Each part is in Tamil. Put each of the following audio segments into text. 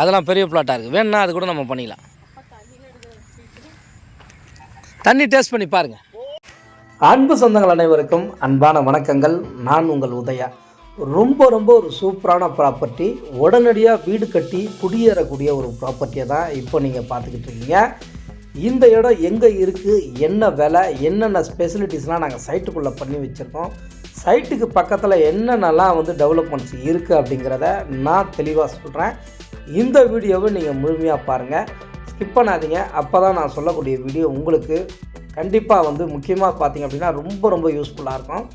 அதெல்லாம் பெரிய பிளாட்டாக இருக்குது வேணும்னா அது கூட நம்ம பண்ணிக்கலாம். தண்ணி டேஸ்ட் பண்ணி பாருங்கள் அன்பு சொந்தங்கள் அனைவருக்கும் அன்பான வணக்கங்கள். நான் உங்கள் உதயா. ரொம்ப ரொம்ப ஒரு சூப்பரான ப்ராப்பர்ட்டி உடனடியாக வீடு கட்டி குடியேறக்கூடிய ஒரு ப்ராப்பர்ட்டியை தான் இப்போ நீங்கள் பார்த்துக்கிட்டு இருக்கீங்க. இந்த இடம் எங்கே இருக்குது என்ன விலை? என்னென்ன ஸ்பெசிலிட்டிஸ்லாம் நாங்கள் சைட்டுக்குள்ளே பண்ணி வச்சுருக்கோம்? சைட்டுக்கு பக்கத்தில் என்னென்னலாம் வந்து டெவலப்மெண்ட்ஸ் இருக்குது அப்படிங்கிறத நான் தெளிவாக சொல்கிறேன் இந்த வீடியோவை நீங்கள் முழுமையாக பாருங்கள் ஸ்கிப் பண்ணாதீங்க. அப்போ தான் நான் சொல்லக்கூடிய வீடியோ உங்களுக்கு கண்டிப்பாக வந்து முக்கியமாக பார்த்தீங்க அப்படின்னா ரொம்ப ரொம்ப யூஸ்ஃபுல்லாக இருக்கும்.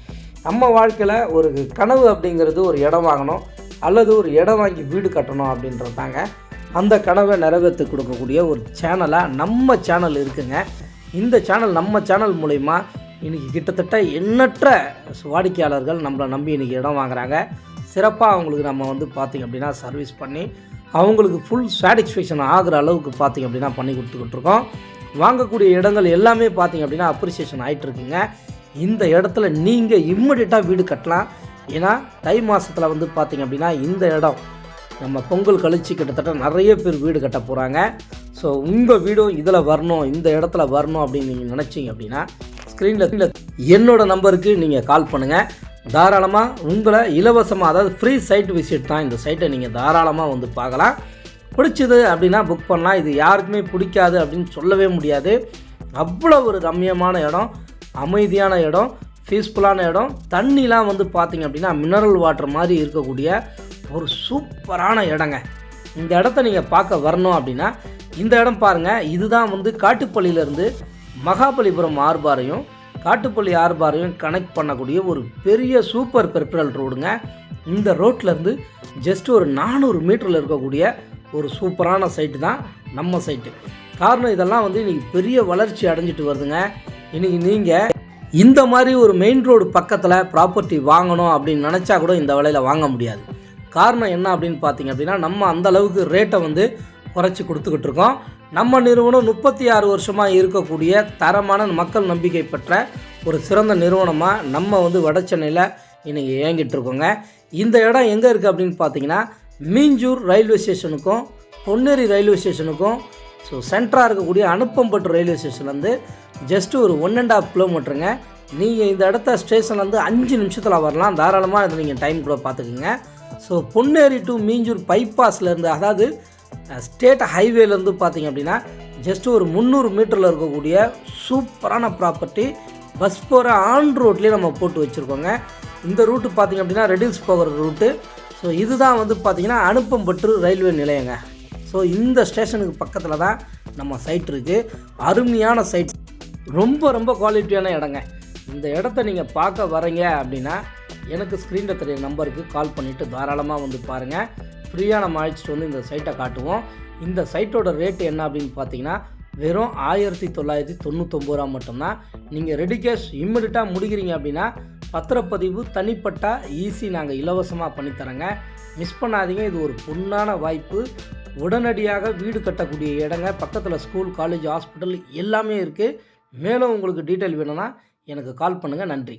நம்ம வாழ்க்கையில் ஒரு கனவு அப்படிங்கிறது ஒரு இடம் வாங்கணும். அல்லது ஒரு இடம் வாங்கி வீடு கட்டணும் அப்படின்றது தாங்க. அந்த கனவை நிறைவேற்றி கொடுக்கக்கூடிய ஒரு சேனலாக நம்ம சேனல் இருக்குங்க. இந்த சேனல் நம்ம சேனல் மூலிமா இன்றைக்கி கிட்டத்தட்ட எண்ணற்ற வாடிக்கையாளர்கள் நம்மளை நம்பி இன்றைக்கி இடம் வாங்குறாங்க. சிறப்பாக அவங்களுக்கு நம்ம வந்து பார்த்திங்க அப்படின்னா சர்வீஸ் பண்ணி அவங்களுக்கு ஃபுல் சாட்டிஸ்ஃபேக்ஷன் ஆகிற அளவுக்கு பார்த்திங்க அப்படின்னா பண்ணி கொடுத்துக்கிட்டு இருக்கோம் வாங்கக்கூடிய இடங்கள் எல்லாமே பார்த்திங்க அப்படின்னா அப்ரிசியேஷன் ஆகிட்டு இருக்குங்க இந்த இடத்துல நீங்கள் இம்மிடியட்டாக வீடு கட்டலாம். ஏன்னா தை மாதத்தில் வந்து பார்த்திங்க அப்படின்னா இந்த இடம் நம்ம பொங்கல் கழிச்சு கிட்டத்தட்ட நிறைய பேர் வீடு கட்ட போகிறாங்க ஸோ உங்கள் வீடும் இதில் வரணும் இந்த இடத்துல வரணும் அப்படின்னு நீங்கள் நினச்சிங்க அப்படின்னா ஸ்க்ரீனில் என்னோடய நம்பருக்கு நீங்கள் கால் பண்ணுங்கள் தாராளமாக உங்களை இலவசமாக அதாவது ஃப்ரீ சைட் விசிட் தான் இந்த சைட்டை நீங்கள் தாராளமாக வந்து பார்க்கலாம். பிடிச்சது அப்படின்னா புக் பண்ணலாம். இது யாருக்குமே பிடிக்காது அப்படின்னு சொல்லவே முடியாது. அவ்வளோ ஒரு ரம்மியமான இடம் அமைதியான இடம் பீஸ்ஃபுல்லான இடம். தண்ணிலாம் வந்து பார்த்திங்க அப்படின்னா மினரல் வாட்டர் மாதிரி இருக்கக்கூடிய ஒரு சூப்பரான இடங்க. இந்த இடத்த நீங்கள் பார்க்க வரணும் அப்படின்னா இந்த இடம் பாருங்கள் இதுதான் வந்து காட்டுப்பள்ளியிலேருந்து மகாபலிபுரம் ஆர்பாரையும் காட்டுப்பள்ளி ஆர்பாரையும் கனெக்ட் பண்ணக்கூடிய ஒரு பெரிய சூப்பர் பெர்பரல் ரோடுங்க இந்த ரோட்லேருந்து ஜஸ்ட் ஒரு நானூறு மீட்டரில் இருக்கக்கூடிய ஒரு சூப்பரான சைட்டு தான் நம்ம சைட்டு காரணம் இதெல்லாம் வந்து இன்றைக்கி பெரிய வளர்ச்சி அடைஞ்சிட்டு வருதுங்க. இன்றைக்கி நீங்கள் இந்த மாதிரி ஒரு மெயின் ரோடு பக்கத்தில் ப்ராப்பர்ட்டி வாங்கணும் அப்படின்னு நினச்சா கூட இந்த விலையில் வாங்க முடியாது. காரணம் என்ன அப்படின்னு பார்த்தீங்க அப்படின்னா நம்ம அந்தளவுக்கு ரேட்டை வந்து குறைச்சி கொடுத்துக்கிட்டு இருக்கோம். நம்ம நிறுவனம் முப்பத்தி ஆறு வருஷமாக இருக்கக்கூடிய தரமான மக்கள் நம்பிக்கை பெற்ற ஒரு சிறந்த நிறுவனமாக நம்ம வந்து வட சென்னையில் இன்றைக்கி இயங்கிட்டு இருக்கோங்க. இந்த இடம் எங்கே இருக்குது அப்படின்னு பார்த்தீங்கன்னா மீஞ்சூர் ரயில்வே ஸ்டேஷனுக்கும் பொன்னேரி ரயில்வே ஸ்டேஷனுக்கும் ஸோ சென்டராக இருக்கக்கூடிய அனுப்பம்பட்டு ரயில்வே ஸ்டேஷன்லேருந்து ஜஸ்ட்டு ஒரு ஒன் அண்ட் ஆஃப் கிலோமீட்டருங்க நீங்கள் இந்த இடத்த ஸ்டேஷன்லேருந்து அஞ்சு நிமிஷத்தில் வரலாம். தாராளமாக இது நீங்கள் டைம் கூட பார்த்துக்குங்க. ஸோ பொன்னேரி டு மீஞ்சூர் பைபாஸ்லேருந்து அதாவது ஸ்டேட் ஹைவேலேருந்து பார்த்தீங்க அப்படின்னா ஜஸ்ட் ஒரு முந்நூறு மீட்டரில் இருக்கக்கூடிய சூப்பரான ப்ராப்பர்ட்டி பஸ் போகிற ஆன் ரோட்லேயே நம்ம போட்டு வச்சுருக்கோங்க. இந்த ரூட்டு பார்த்தீங்க அப்படின்னா ரெடில்ஸ் போகிற ரூட்டு ஸோ இதுதான் வந்து பார்த்திங்கன்னா அனுப்பம்பட்டு ரயில்வே நிலையங்க. ஸோ இந்த ஸ்டேஷனுக்கு பக்கத்தில் தான் நம்ம சைட் இருக்குது அருமையான சைட் ரொம்ப ரொம்ப குவாலிட்டியான இடங்க. இந்த இடத்த நீங்கள் பார்க்க வரீங்க அப்படின்னா எனக்கு ஸ்க்ரீனில் தெரிய நம்பருக்கு கால் பண்ணிவிட்டு தாராளமாக வந்து பாருங்கள் ஃப்ரீயாக நம்ம அழைச்சிட்டு வந்து இந்த சைட்டை காட்டுவோம். இந்த சைட்டோட ரேட்டு என்ன அப்படின்னு பார்த்தீங்கன்னா வெறும் ஆயிரத்தி தொள்ளாயிரத்தி தொண்ணூத்தொம்பது ரூபா மட்டும்தான். நீங்கள் ரெடி கேஷ் இம்மிடியட்டாக முடிக்கிறீங்க அப்படின்னா பத்திரப்பதிவு தனிப்பட்டா ஈஸி நாங்கள் இலவசமாக பண்ணித்தரேங்க. மிஸ் பண்ணாதீங்க இது ஒரு பொண்ணான வாய்ப்பு. உடனடியாக வீடு கட்டக்கூடிய இடங்க பக்கத்தில் ஸ்கூல் காலேஜ் ஹாஸ்பிட்டல் எல்லாமே இருக்குது மேலும் உங்களுக்கு டீட்டெயில் வேணும்னா எனக்கு கால் பண்ணுங்கள் நன்றி.